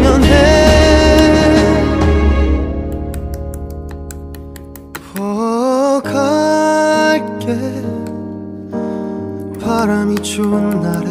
으면 해. 포갈게. 바람이 좋은 날에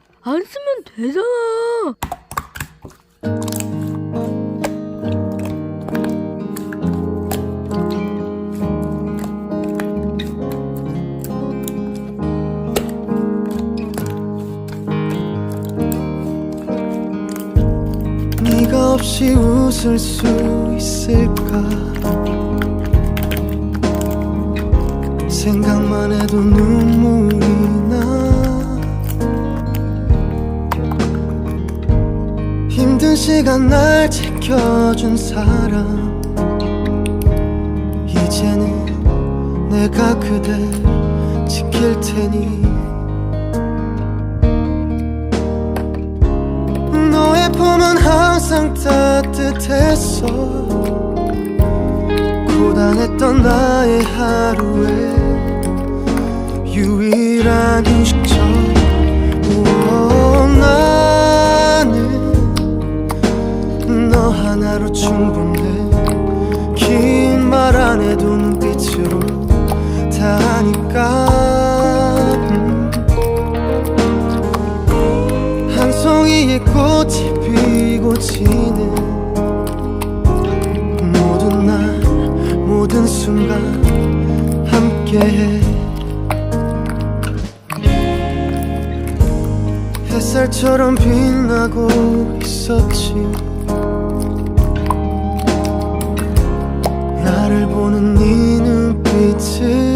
안 쓰면 되잖아. 네가 없이 웃을 수 있을까? 생각만 해도 눈 시간 날 지켜준 사람. 이제는 내가 그대 지킬 테니. 너의 품은 항상 따뜻했어. 고단했던 나의 하루에 유일한 휴식 충분해. 긴 말 안 해도 눈빛으로 다 아니까. 음. 한 송이의 꽃이 피고 지는 모든 날 모든 순간 함께해. 햇살처럼 빛나고 있었지 나를 보는 네 눈빛은